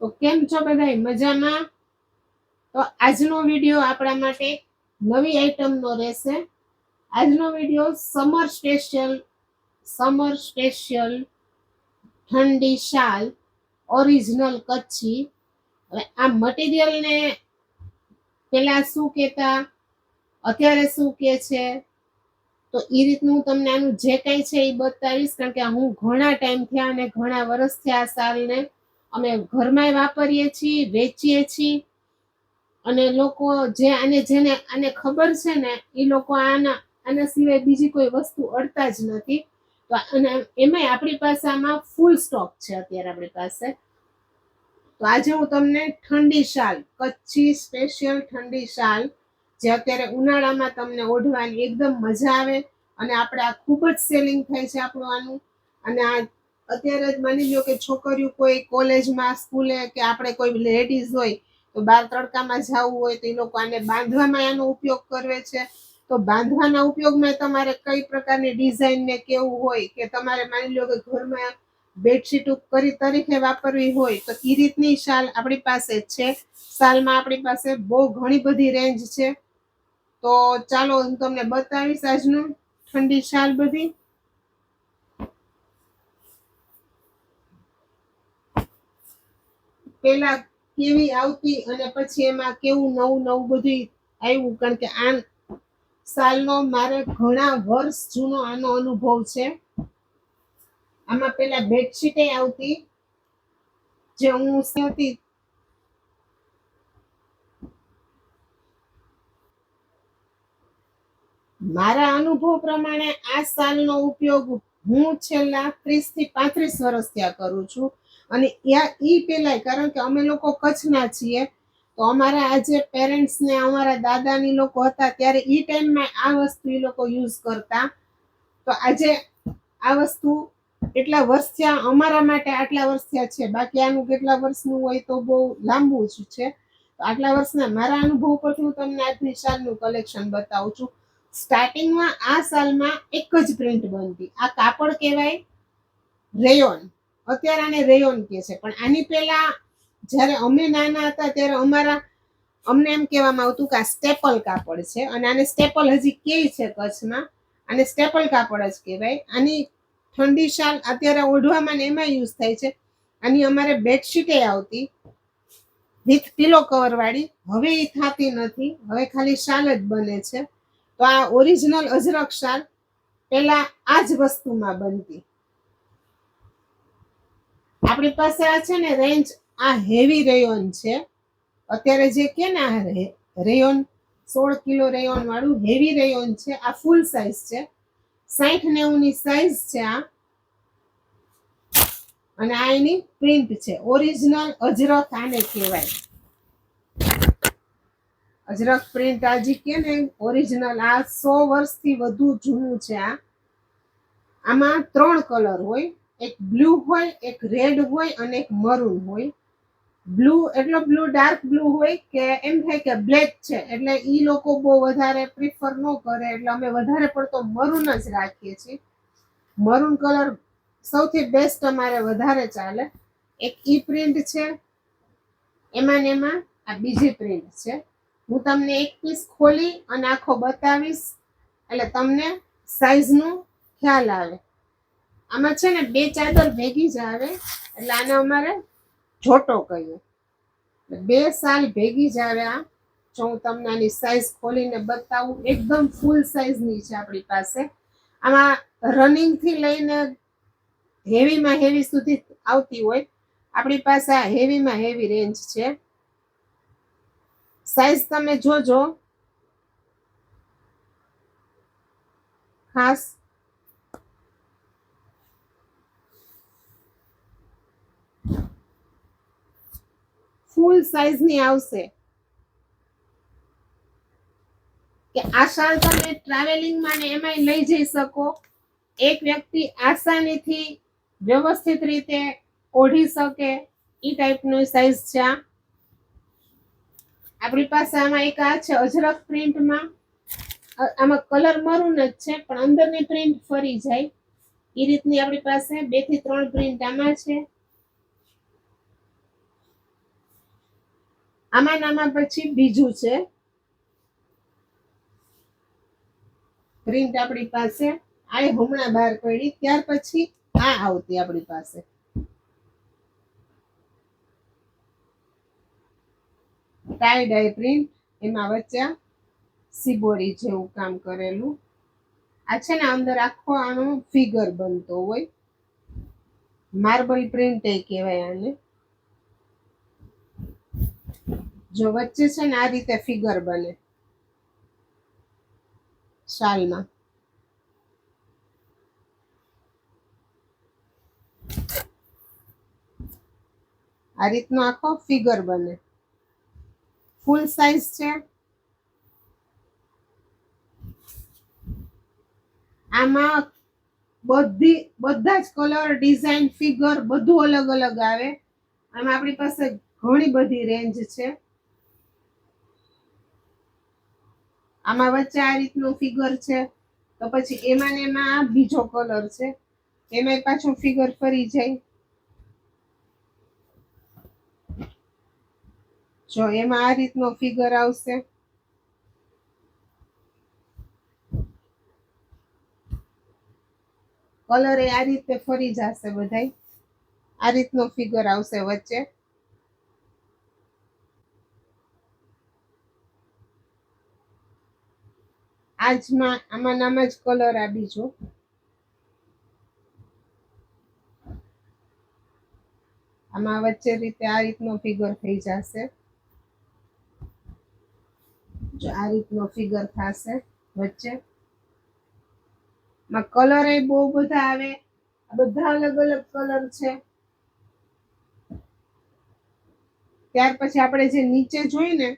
તો કેમ છો બધા મજામાં? તો આજનો વીડિયો આપણા માટે નવી આઈટમનો રહેશે. આજનો video summer special summer special ઠંડી શાલ ઓરિજિનલ કચ્છી. હવે આ મટીરિયલને પેલા શું કહેતા? અત્યારે શું કે છે? તો એ રીતનું હું તમને આનું જે કંઈ છે એ બતાવીશ, કારણ કે હું ઘણા ટાઈમ થયા અને ઘણા વર્ષ થયા આ શાલને. અમે ઘરમાં વાપરીએ છીએ, વેચીએ છીએ. અને લોકો જે આને જેને આને ખબર છે ને એ લોકો આના આના સિવાય બીજી કોઈ વસ્તુ અડતા જ નથી. તો અને એમાંય આપણી પાસે આમાં ફૂલ સ્ટોક છે અત્યારે આપણી પાસે. તો આજે હું તમને ઠંડી શાલ, કચ્છી સ્પેશિયલ ઠંડી શાલ, જે અત્યારે ઉનાળામાં તમને ઓઢવાની એકદમ મજા આવે. અને આપણે આ ખૂબ જ સેલિંગ થાય છે આપણું આનું. અને આ અત્યારે જ માની લો કે છોકરીઓ કોઈ કોલેજમાં, સ્કૂલે કે આપણે કોઈ લેડીઝ હોય તો બહાર તડકામાં જવું હોય તો એ લોકો આને બાંધવામાં એનો ઉપયોગ કરે છે. તો બાંધવાના ઉપયોગમાં તમારે કઈ પ્રકારની ડિઝાઇન ને કેવું હોય કે તમારે માની લો કે ઘરમાં બેડશીટ કરી તરીકે વાપરવી હોય તો એ રીતની શાલ આપણી પાસે છે. શાલમાં આપણી પાસે બહુ ઘણી બધી રેન્જ છે. તો ચાલો હું તમને બતાવીશ આજનું ઠંડી શાલ બધી. પેલા કેવી આવતી અને પછી એમાં કેવું નવું નવું બધું આવ્યું. કારણ કે આ સાલનો મારે ઘણા વર્ષ જૂનો આનો અનુભવ છે. આમાં પેલા બેડશીટે આવતી, જે હું હતી. મારા અનુભવ પ્રમાણે આ સાલનો ઉપયોગ હું છેલ્લા ત્રીસથી પાંત્રીસ વર્ષ ત્યાં કરું છું. અને ઈ પેલાય, કારણ કે અમે લોકો કચ્છના છીએ, તો અમારા આજે પેરેન્ટ્સ ને અમારા દાદાની લોકો હતા, ત્યારે ઈ ટાઈમમાં આ વસ્તુ એ લોકો યુઝ કરતા. તો આજે આ વસ્તુ એટલા વર્ષ થયા અમારા માટે આટલા વર્ષ થયા છે, બાકી આનું કેટલા વર્ષનું હોય તો બહુ લાંબુ જ છે. તો આટલા વર્ષના મારા અનુભવ પરથી હું તમને આજની શાલનું કલેક્શન બતાવું છું. સ્ટાર્ટિંગમાં આ સાલમાં એક જ પ્રિન્ટ બનતી, આ કાપડ કહેવાય, રેયોન. અત્યારે આને રેયોન કહે છે. પણ આની પહેલા જ્યારે અમે નાના હતા ત્યારે અમારા, અમને એમ કહેવામાં આવતું કે આ સ્ટેપલ કાપડ છે અને આને સ્ટેપલ હજી કે છે કચ્છમાં. આને સ્ટેપલ કાપડ જ કહેવાય. આની ઠંડી શાલ અત્યારે ઓઢવામાં ને એમાં યુઝ થાય છે. આની અમારે બેડશીટે આવતી વિથ પિલો કવર વાળી. હવે એ થતી નથી. હવે ખાલી શાલ જ બને છે. તો આ ઓરિજિનલ અજરક શાલ પેલા આ જ વસ્તુમાં બનતી. આપણી પાસે આ છે ને રેન્જ આ હેવી રેયોન છે. અત્યારે જે કે ને આ રેયોન સોળ કિલો રેયોન વાળું હેવી રેયોન છે. આ ફૂલ સાઇઝ છે. સાઠ નેવું ની સાઇઝ છે આ. અને આ એની પ્રિન્ટ છે. ઓરિજિનલ અજરખ આને કહેવાય. અજરખ પ્રિન્ટ આજી કે ને ઓરિજિનલ આ સો વર્ષથી વધુ જૂનું છે આ. આમાં ત્રણ કલર હોય. એક બ્લુ હોય, એક રેડ હોય અને એક મરૂન હોય. બ્લુ એટલો બ્લુ ડાર્ક બ્લુ હોય કે એમ થાય કે બ્લેક છે. એટલે એ લોકો બહુ વધારે પ્રિફર ન કરે. એટલે અમે વધારે પડતો મરૂન જ રાખીએ છીએ. મરૂન કલર સૌથી બેસ્ટ અમારે વધારે ચાલે. એક ઈ પ્રિન્ટ છે. એમાં ને એમાં આ બીજી પ્રિન્ટ છે. હું તમને એક પીસ ખોલી અને આખો બતાવીશ. એટલે તમને સાઈઝનો ખ્યાલ આવે. આમાં છે ને બે ચાદર ભેગી જ આવે. એટલે આને અમારે જોટો કહીએ બે સાલ ભેગી જ આવે આ. જો હું તમને આની સાઈઝ ખોલીને બતાવું. એકદમ ફૂલ સાઈઝની છે આપણી પાસે. આમાં રનિંગથી લઈને હેવીમાં હેવી સુધી આવતી હોય. આપણી પાસે આ હેવીમાં હેવી રેન્જ છે. સાઈઝ તમે જોજો. ખાસ ફૂલ સાઈઝની આવશે. કે આ શાલ તમે ટ્રાવેલિંગમાં ને એમાંય લઈ જઈ શકો. એક વ્યક્તિ આસાનીથી વ્યવસ્થિત રીતે ઓઢી શકે એ ટાઈપનો સાઈઝ છે આ. આપણી પાસે આમાં એક આ છે અજરક પ્રિન્ટમાં આમાં કલર મરૂન જ છે, પણ અંદરની પ્રિન્ટ ફરી જાય. એ રીતની આપણી પાસે બેથી ત્રણ પ્રિન્ટ આમાં છે. આમાં પછી બીજું છે. પ્રિન્ટ આપણી પાસે. આ હમણાં બહાર પડી. ત્યાર પછી આ આવતી આપણી પાસે. ટાઈ ડાય પ્રિન્ટ એમાં વચ્ચે સિબોરી જેવું કામ કરેલું. આ છે ને અંદર આખો આનો ફિગર બનતો હોય. માર્બલ પ્રિન્ટ એ કહેવાય આને. જો વચ્ચે છે ને આ રીતે ફિગર બને. શાલમાં આ રીતનો આખો ફિગર બને. ફૂલ સાઈઝ છે. આમાં બધી, બધા જ કલર ડિઝાઇન ફિગર બધું અલગ અલગ આવે. આમાં આપણી પાસે ઘણી બધી રેન્જ છે. આમાં વચ્ચે આ રીતનું ફિગર છે. તો પછી એમાં ને એમાં આ બીજો કલર છે. એમાં પાછું ફિગર ફરી જાય. જો એમાં આ રીતનો ફિગર આવશે. કલર એ આ રીતે ફરી જશે બધાય. આ રીતનો ફિગર આવશે વચ્ચે. આજમાં આમાં નામાં જ કલર આ બીજો. આમાં વચ્ચે રીતે આ રીતનો ફિગર થઈ જશે. જો આ રીતનો ફિગર થશે વચ્ચે. માં કલર એ બહુ બધા આવે. બધા અલગ અલગ કલર છે. ત્યાર પછી આપણે જે નીચે જોઈ ને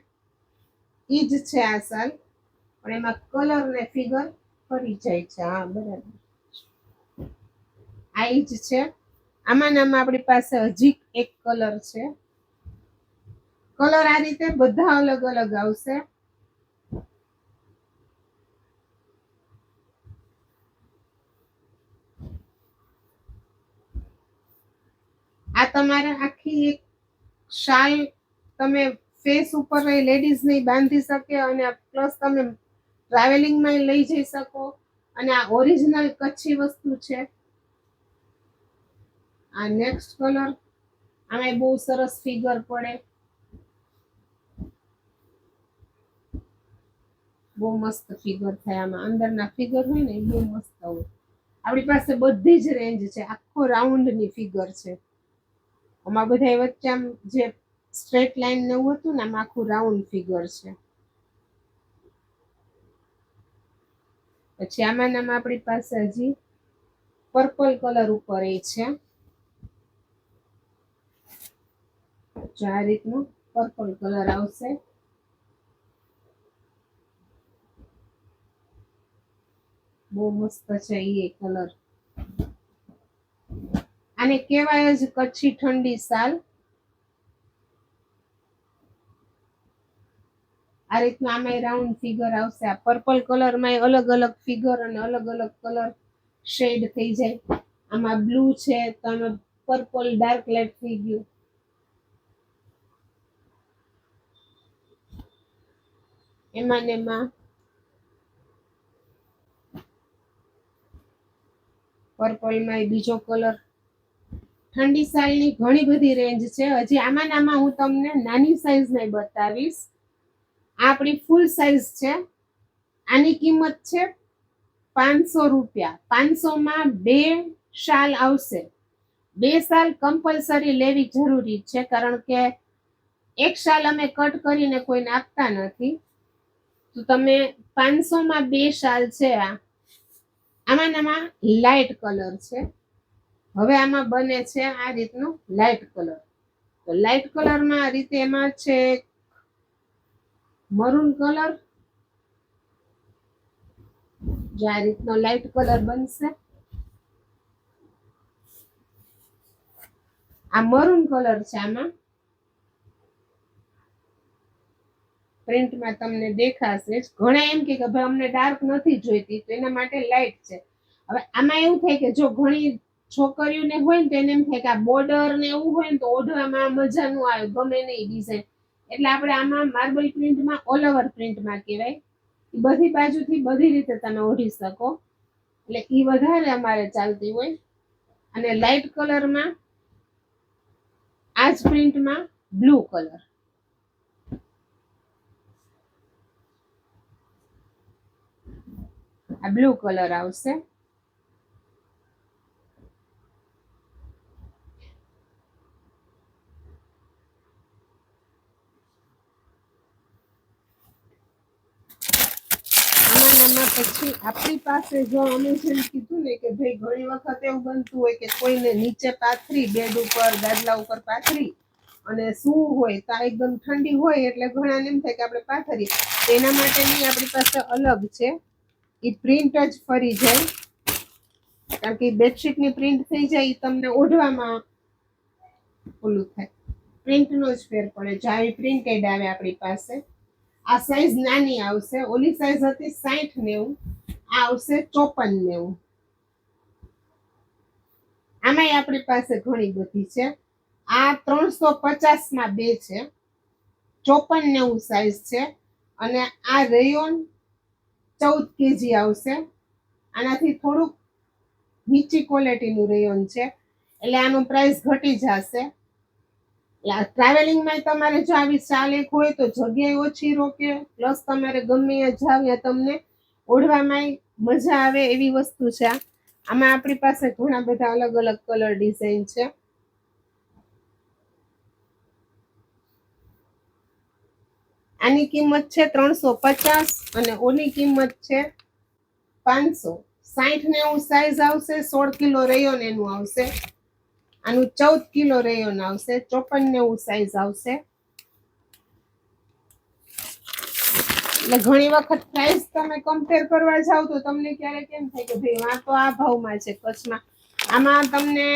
એ જ છે આ સાલ. પણ એમાં કલર ને ફિગર ફરી જાય છે. હા, બરાબર. આ જ છે. આમાં ને આપણી પાસે હજી એક કલર છે. કલર આ રીતે બધા અલગ અલગ આવશે. આ તમારે આખી એક શાલ તમે ફેસ ઉપર લેડીઝ નહીં બાંધી શકે અને પ્લસ તમે ટ્રાવેલિંગમાં લઈ જઈ શકો. અને આ ઓરિજિનલ કચ્છી વસ્તુ છે. આ નેક્સ્ટ કલર આમાં બહુ સરસ ફિગર પડે. બહુ મસ્ત ફિગર થાય આમાં. અંદરના ફિગર હોય ને બહુ મસ્ત હોય. આપણી પાસે બધી જ રેન્જ છે. આખો રાઉન્ડની ફિગર છે. આમાં બધા વચ્ચે આમ જે સ્ટ્રેટ લાઈન ને એવું હતું ને, આમાં આખું રાઉન્ડ ફિગર છે. પછી આમાં આપણી પાસે હજી પર્પલ કલર ઉપર એ છે. આ રીતનું પર્પલ કલર આવશે. બહુ મસ્ત છે એ કલર આને કહેવાય જ કચ્છી ઠંડી સાલ. આ રીતનું આમાં રાઉન્ડ ફિગર આવશે. આ પર્પલ કલરમાં અલગ અલગ ફિગર અને અલગ અલગ કલર શેડ થઈ જાય. આમાં બ્લુ છે, તો આમાં પર્પલ ડાર્ક લાઇટ થઈ ગયું. એમાં ને એમાં પર્પલમાં બીજો કલર ઠંડી સાલની ઘણી બધી રેન્જ છે. હજી આમાં આમાં હું તમને નાની સાઈઝ નહીં બતાવીશ. આપણી ફૂલ સાઈઝ છે. આની કિંમત છે પાંચસો રૂપિયા. પાંચસોમાં બે શાલ આવશે. બે શાલ કમ્પલસરી લેવી જરૂરી છે, કારણ કે એક શાલ અમે કટ કરીને કોઈને આપતા નથી. તો તમે પાંચસોમાં બે શાલ છે આ. આમાં આમાં લાઇટ કલર છે. હવે આમાં બને છે આ રીતનું લાઇટ કલર તો લાઇટ કલરમાં રીતે એમાં છે મરૂન કલર. જે આ રીતનો લાઇટ કલર બનશે. આ મરૂન કલર છે આમાં. પ્રિન્ટમાં તમને દેખાશે ઘણા એમ કે ભાઈ અમને ડાર્ક નથી જોઈતી, તો એના માટે લાઇટ છે. હવે આમાં એવું થાય કે જો ઘણી છોકરીઓને હોય ને તો એને એમ થાય કે આ બોર્ડર ને એવું હોય ને તો ઓઢવામાં મજા ન આવે, ગમે નહીં ડિઝાઇન એટલે આપણે આમાં માર્બલ પ્રિન્ટમાં ઓલ ઓવર પ્રિન્ટમાં કહેવાય બધી બાજુથી બધી રીતે તમે ઓઢી શકો. એટલે એ વધારે અમારે ચાલતી હોય. અને લાઇટ કલરમાં આ જ પ્રિન્ટમાં બ્લુ કલર આ બ્લુ કલર આવશે. આમાં પછી આપણી પાસે જો અમે જેમ કીધું ને કે ભાઈ ઘણી વખત એવું બનતું હોય કે કોઈને નીચે પાથરી બેડ ઉપર, ગાદલા ઉપર પાથરી અને શું હોય તો એકદમ ઠંડી હોય એટલે ઘણાને એમ થાય કે આપણે પાથરીએ. તો એના માટેની આપણી પાસે અલગ છે. એ પ્રિન્ટ જ ફરી જાય. કારણ કે બેડશીટની પ્રિન્ટ થઈ જાય એ તમને ઓઢવામાં ઓલું થાય. પ્રિન્ટનો જ ફેર પડે. જો આવી પ્રિન્ટેડ આવે આપણી પાસે. આ સાઈઝ નાની આવશે, ઓલી સાઈઝ હતી સાઠ નેવું, આ આવશે ચોપન નેવું. આમાંય આપણી પાસે ઘણી બધી છે. આ ત્રણસો પચાસમાં બે છે. ચોપન નેવું સાઈઝ છે. અને આ રેયોન ચૌદ કેજી આવશે. આનાથી થોડુંક નીચી ક્વોલિટીનું રેયોન છે. એટલે આનો પ્રાઇસ ઘટી જશે. ટ્રાવેલિંગમાં તમારે જો આવી ચાલીક હોય તો જગ્યાએ ઓછી રોકે. પ્લસ તમારે ગમે જાવ ત્યાં તમને ઓઢવામાં મજા આવે એવી વસ્તુ છે આમાં આપણી પાસે ઘણા બધા અલગ અલગ કલર ડિઝાઇન છે. આની કિંમત છે ત્રણસો પચાસ અને ઓની કિંમત છે પાંચસો. સાઠ નેવું સાઈઝ આવશે, સોળ કિલો રહ્યો ને એનું આવશે. આનું ચૌદ કિલો રેયોન આવશે ચોપન નેવું સાઈઝ આવશે. એટલે ઘણી વખત પ્રાઇસ તમે કમ્પેર કરવા જાવ તો તમને ક્યારેક એમ થાય કે ભાઈ, આ તો આ ભાવમાં છે કચ્છમાં. આમાં તમને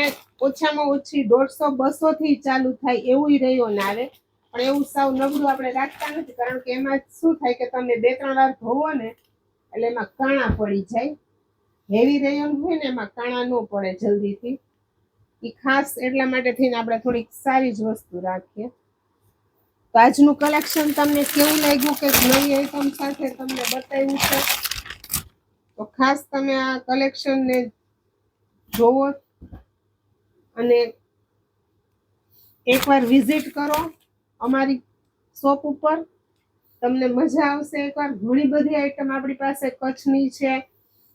ઓછામાં ઓછી દોઢસો, બસો થી ચાલુ થાય એવું રેયોન આવે. પણ એવું સાવ નબળું આપણે રાખતા નથી, કારણ કે એમાં શું થાય કે તમે બે, ત્રણ વાર ધોવો ને, એટલે એમાં કાણા પડી જાય. હેવી રેયોન હોય ને, એમાં કાણા ન પડે જલ્દીથી. એ ખાસ એટલા માટે થઈને આપણે થોડીક સારી જ વસ્તુ રાખીએ. તો આજનું કલેક્શન તમને કેવું લાગ્યું કે નવી આઈટમ સાથે તમને બતાવ્યું છે? તો ખાસ તમે આ કલેક્શનને જોવો અને એકવાર વિઝિટ કરો અમારી શોપ ઉપર. તમને મજા આવશે. એકવાર ઘણી બધી આઈટમ આપણી પાસે કચ્છની છે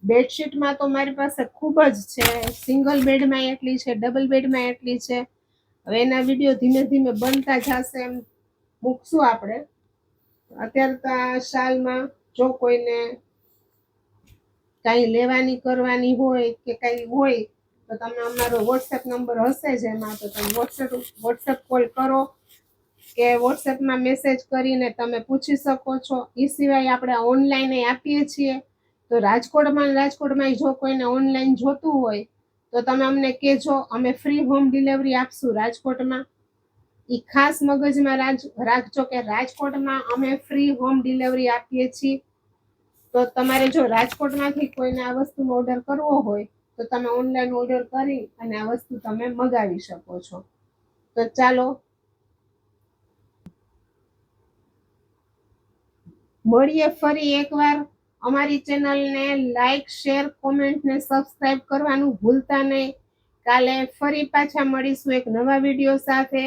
બેડશીટમાં તો મારી પાસે ખૂબ જ છે. સિંગલ બેડમાં એટલી છે ડબલ બેડમાં એટલી છે. હવે એના વીડિયો ધીમે ધીમે બનતા જશે એમ મૂકશું આપણે. અત્યારે તો આ શાલમાં જો કોઈને કાંઈ લેવાની કરવાની હોય કે કાંઈ હોય, તો તમે અમારો વોટ્સએપ નંબર હશે જ એમાં. તો તમે વોટ્સએપ વોટ્સએપ કોલ કરો કે વોટ્સએપમાં મેસેજ કરીને તમે પૂછી શકો છો. એ સિવાય આપણે ઓનલાઈન આપીએ છીએ. તો રાજકોટમાં રાજકોટમાં જો કોઈને ઓનલાઈન જોતું હોય, તો તમે અમને કહેજો, અમે ફ્રી હોમ ડિલિવરી આપશું રાજકોટમાં. એ ખાસ મગજમાં રાજ, રાખજો કે રાજકોટમાં અમે ફ્રી હોમ ડિલિવરી આપીએ છીએ. તો તમારે જો રાજકોટમાંથી કોઈને આ વસ્તુનો ઓર્ડર કરવો હોય, તો તમે ઓનલાઈન ઓર્ડર કરી અને આ વસ્તુ તમે મગાવી શકો છો. તો ચાલો. મળીએ ફરી એકવાર. અમારી ચેનલને લાઈક શેર કોમેન્ટ ને સબસ્ક્રાઇબ કરવાનું ભૂલતા નહીં. કાલે ફરી પાછા મળીશું એક નવા વીડિયો સાથે.